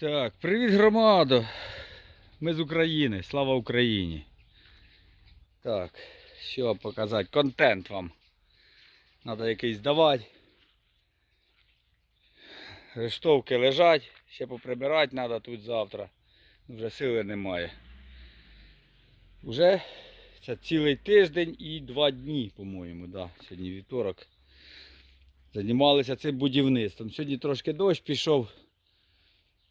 Так, привіт громадо. Ми з України. Слава Україні. Так, що показати? Контент вам. Треба якийсь давати. Рештовки лежать, ще поприбирати треба тут завтра. Вже сили немає. Вже це цілий тиждень і два дні, по-моєму, да. Сьогодні вівторок. Займалися цим будівництвом. Сьогодні трошки дощ пішов.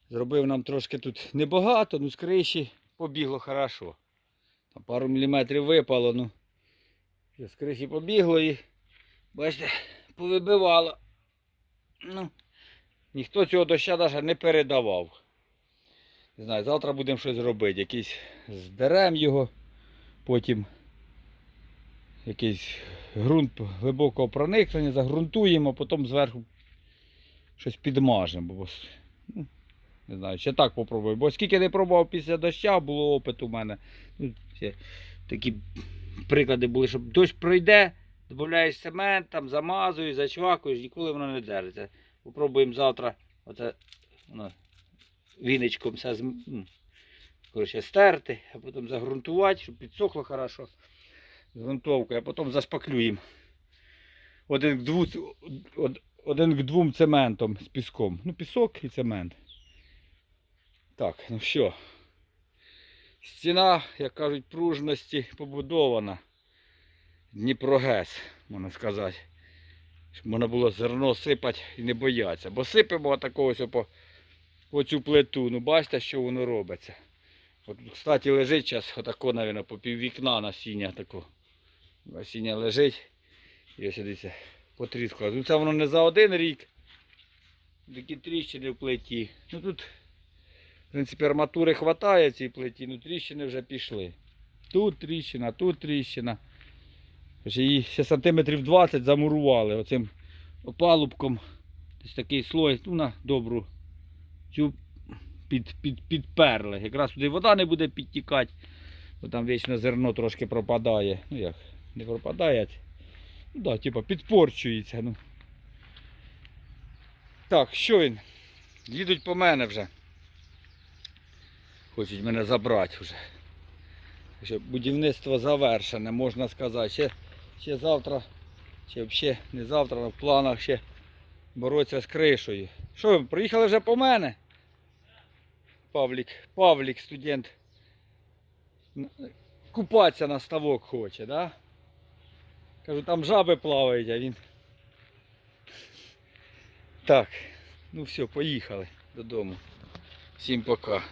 Зробив нам трошки тут небагато, ну з криші побігло хорошо. Там пару міліметрів випало, ну. З криші побігло і, бачите, повибивало. Ну, ніхто цього доща навіть не передавав. Не знаю, завтра будемо щось робити. Якийсь зберемо його, потім якийсь ґрунт глибокого проникнення, загрунтуємо, потім зверху щось підмажемо. Бо, ну, не знаю, ще так попробую. Бо скільки не пробував після доща, було опит у мене. Ну, такі приклади були, що дощ пройде, додаєш цемент, там замазуєш, зачвакуєш, ніколи воно не держиться. Попробуємо завтра оце ну, віничком все ну, коротше, стерти, а потім загрунтувати, щоб підсохло хорошо. З грунтовкою, а потім зашпаклюємо. Один к, дву, один к двом цементом з піском. Ну, пісок і цемент. Так, ну що. Стіна, як кажуть, пружності побудована. Дніпрогес, можна сказати. Щоб можна було зерно сипати і не боятися. Бо сипемо такого по, по цю плиту. Ну бачите, що воно робиться. От, кстати, лежить зараз отако, мабуть, по пів вікна насіння тако. Насіння лежить. І ось дивіться, потріскало. Ну це воно не за один рік. Такі тріщини в плиті. Ну тут, в принципі, арматури вистачає цій плиті, ну тріщини вже пішли. Тут тріщина, тут тріщина. Її ще сантиметрів 20 замурували оцим опалубком. Десь такий слой, ну на добру. Цю під, під, підперли. Якраз туди вода не буде підтікати, бо там вічно зерно трошки пропадає. Ну як, не пропадає. Ну да, типа підпорчується. Ну. Так, що він? Їдуть по мене вже. Хочуть мене забрати вже. Ще будівництво завершене, можна сказати. Ще, ще завтра, чи взагалі не завтра, але в планах ще боротися з кришею. Що, ви, приїхали вже по мене? Павлік, Павлік, студент. Купатися на ставок хоче, да? Кажу, там жаби плавають, а він. Так, ну все, поїхали додому. Всім пока.